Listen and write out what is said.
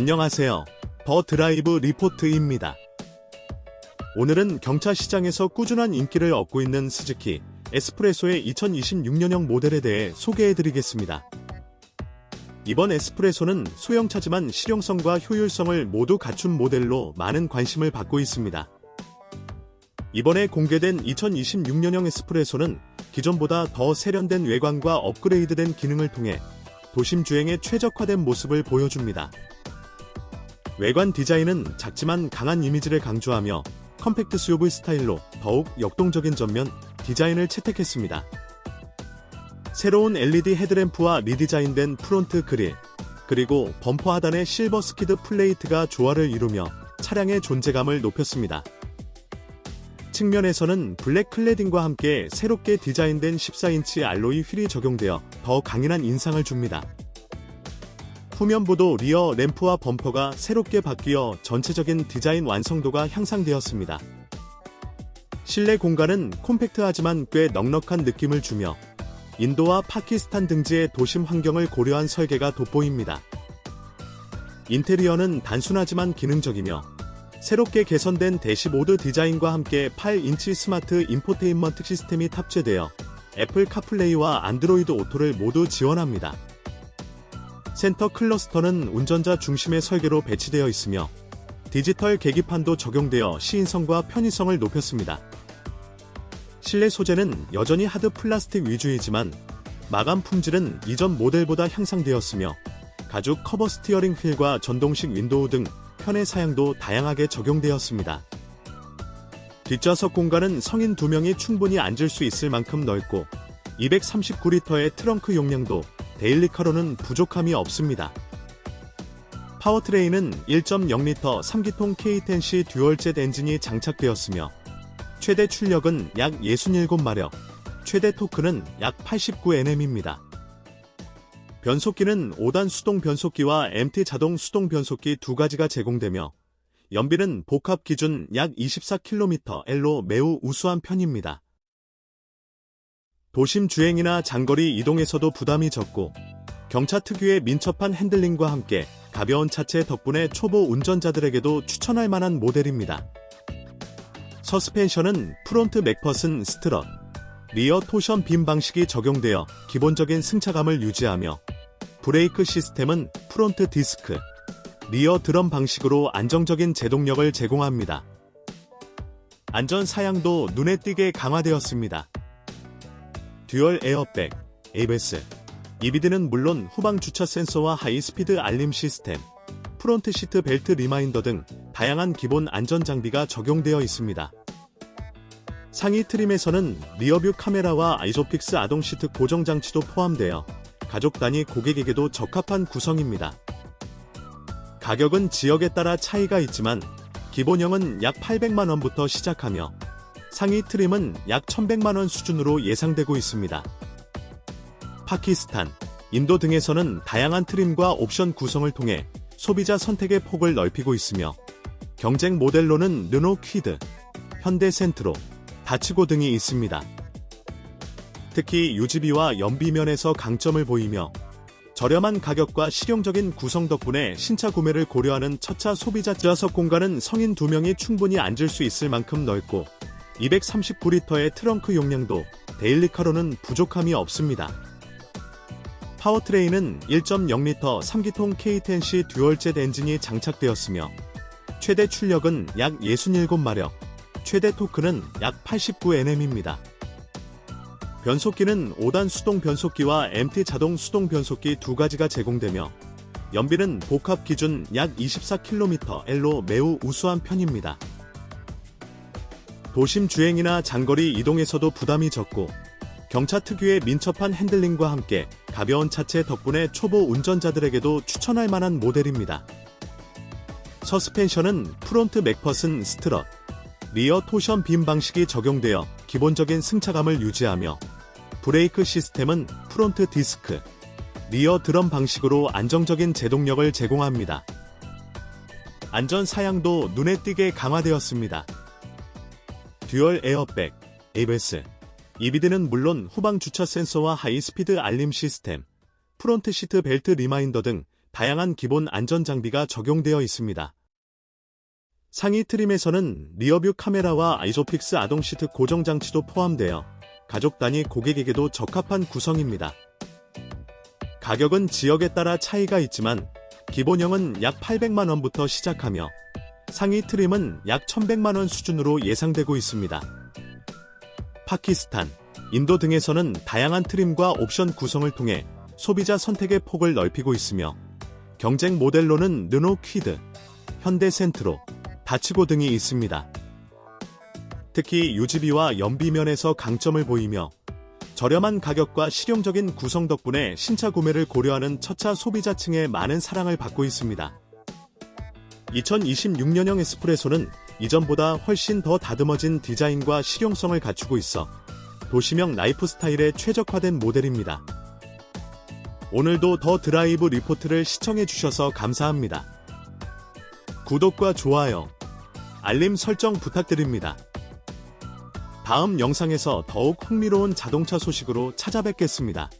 안녕하세요. 더 드라이브 리포트입니다. 오늘은 경차 시장에서 꾸준한 인기를 얻고 있는 스즈키 에스프레소의 2026년형 모델에 대해 소개해드리겠습니다. 이번 에스프레소는 소형차지만 실용성과 효율성을 모두 갖춘 모델로 많은 관심을 받고 있습니다. 이번에 공개된 2026년형 에스프레소는 기존보다 더 세련된 외관과 업그레이드된 기능을 통해 도심 주행에 최적화된 모습을 보여줍니다. 외관 디자인은 작지만 강한 이미지를 강조하며 컴팩트 SUV 스타일로 더욱 역동적인 전면 디자인을 채택했습니다. 새로운 LED 헤드램프와 리디자인된 프론트 그릴, 그리고 범퍼 하단의 실버 스키드 플레이트가 조화를 이루며 차량의 존재감을 높였습니다. 측면에서는 블랙 클레딩과 함께 새롭게 디자인된 14인치 알로이 휠이 적용되어 더 강인한 인상을 줍니다. 후면부도 리어 램프와 범퍼가 새롭게 바뀌어 전체적인 디자인 완성도가 향상되었습니다. 실내 공간은 콤팩트하지만 꽤 넉넉한 느낌을 주며 인도와 파키스탄 등지의 도심 환경을 고려한 설계가 돋보입니다. 인테리어는 단순하지만 기능적이며 새롭게 개선된 대시보드 디자인과 함께 8인치 스마트 인포테인먼트 시스템이 탑재되어 애플 카플레이와 안드로이드 오토를 모두 지원합니다. 센터 클러스터는 운전자 중심의 설계로 배치되어 있으며 디지털 계기판도 적용되어 시인성과 편의성을 높였습니다. 실내 소재는 여전히 하드 플라스틱 위주이지만 마감 품질은 이전 모델보다 향상되었으며 가죽 커버 스티어링 휠과 전동식 윈도우 등 편의 사양도 다양하게 적용되었습니다. 뒷좌석 공간은 성인 2명이 충분히 앉을 수 있을 만큼 넓고 239리터의 트렁크 용량도 데일리카로는 부족함이 없습니다. 파워트레인은 1.0리터 3기통 K10C 듀얼젯 엔진이 장착되었으며 최대 출력은 약 67마력, 최대 토크는 약 89Nm입니다. 변속기는 5단 수동 변속기와 MT 자동 수동 변속기 두 가지가 제공되며 연비는 복합 기준 약 24km/L로 매우 우수한 편입니다. 도심 주행이나 장거리 이동에서도 부담이 적고 경차 특유의 민첩한 핸들링과 함께 가벼운 차체 덕분에 초보 운전자들에게도 추천할 만한 모델입니다. 서스펜션은 프론트 맥퍼슨 스트럿, 리어 토션 빔 방식이 적용되어 기본적인 승차감을 유지하며 브레이크 시스템은 프론트 디스크, 리어 드럼 방식으로 안정적인 제동력을 제공합니다. 안전 사양도 눈에 띄게 강화되었습니다. 듀얼 에어백, ABS, EBD는 물론 후방 주차 센서와 하이스피드 알림 시스템, 프론트 시트 벨트 리마인더 등 다양한 기본 안전 장비가 적용되어 있습니다. 상위 트림에서는 리어뷰 카메라와 아이소픽스 아동 시트 고정 장치도 포함되어 가족 단위 고객에게도 적합한 구성입니다. 가격은 지역에 따라 차이가 있지만 기본형은 약 800만원부터 시작하며 상위 트림은 약 1100만원 수준으로 예상되고 있습니다. 파키스탄, 인도 등에서는 다양한 트림과 옵션 구성을 통해 소비자 선택의 폭을 넓히고 있으며 경쟁 모델로는 르노 퀴드, 현대 센트로, 다치고 등이 있습니다. 특히 유지비와 연비면에서 강점을 보이며 저렴한 가격과 실용적인 구성 덕분에 신차 구매를 고려하는 첫차 소비자 좌석 공간은 성인 2명이 충분히 앉을 수 있을 만큼 넓고 239리터의 트렁크 용량도 데일리카로는 부족함이 없습니다. 파워트레인은 1.0리터 3기통 K10C 듀얼젯 엔진이 장착되었으며 최대 출력은 약 67마력, 최대 토크는 약 89Nm입니다. 변속기는 5단 수동 변속기와 MT 자동 수동 변속기 두 가지가 제공되며 연비는 복합 기준 약 24km/L로 매우 우수한 편입니다. 도심 주행이나 장거리 이동에서도 부담이 적고 경차 특유의 민첩한 핸들링과 함께 가벼운 차체 덕분에 초보 운전자들에게도 추천할 만한 모델입니다. 서스펜션은 프론트 맥퍼슨 스트럿, 리어 토션 빔 방식이 적용되어 기본적인 승차감을 유지하며 브레이크 시스템은 프론트 디스크, 리어 드럼 방식으로 안정적인 제동력을 제공합니다. 안전 사양도 눈에 띄게 강화되었습니다. 듀얼 에어백, ABS, EBD는 물론 후방 주차 센서와 하이스피드 알림 시스템, 프론트 시트 벨트 리마인더 등 다양한 기본 안전 장비가 적용되어 있습니다. 상위 트림에서는 리어뷰 카메라와 아이소픽스 아동 시트 고정 장치도 포함되어 가족 단위 고객에게도 적합한 구성입니다. 가격은 지역에 따라 차이가 있지만 기본형은 약 800만 원부터 시작하며 상위 트림은 약 1100만 원 수준으로 예상되고 있습니다. 파키스탄, 인도 등에서는 다양한 트림과 옵션 구성을 통해 소비자 선택의 폭을 넓히고 있으며 경쟁 모델로는 르노 퀴드, 현대 센트로, 다치고 등이 있습니다. 특히 유지비와 연비면에서 강점을 보이며 저렴한 가격과 실용적인 구성 덕분에 신차 구매를 고려하는 첫차 소비자층의 많은 사랑을 받고 있습니다. 2026년형 에스프레소는 이전보다 훨씬 더 다듬어진 디자인과 실용성을 갖추고 있어 도시명 라이프 스타일에 최적화된 모델입니다. 오늘도 더 드라이브 리포트를 시청해주셔서 감사합니다. 구독과 좋아요, 알림 설정 부탁드립니다. 다음 영상에서 더욱 흥미로운 자동차 소식으로 찾아뵙겠습니다.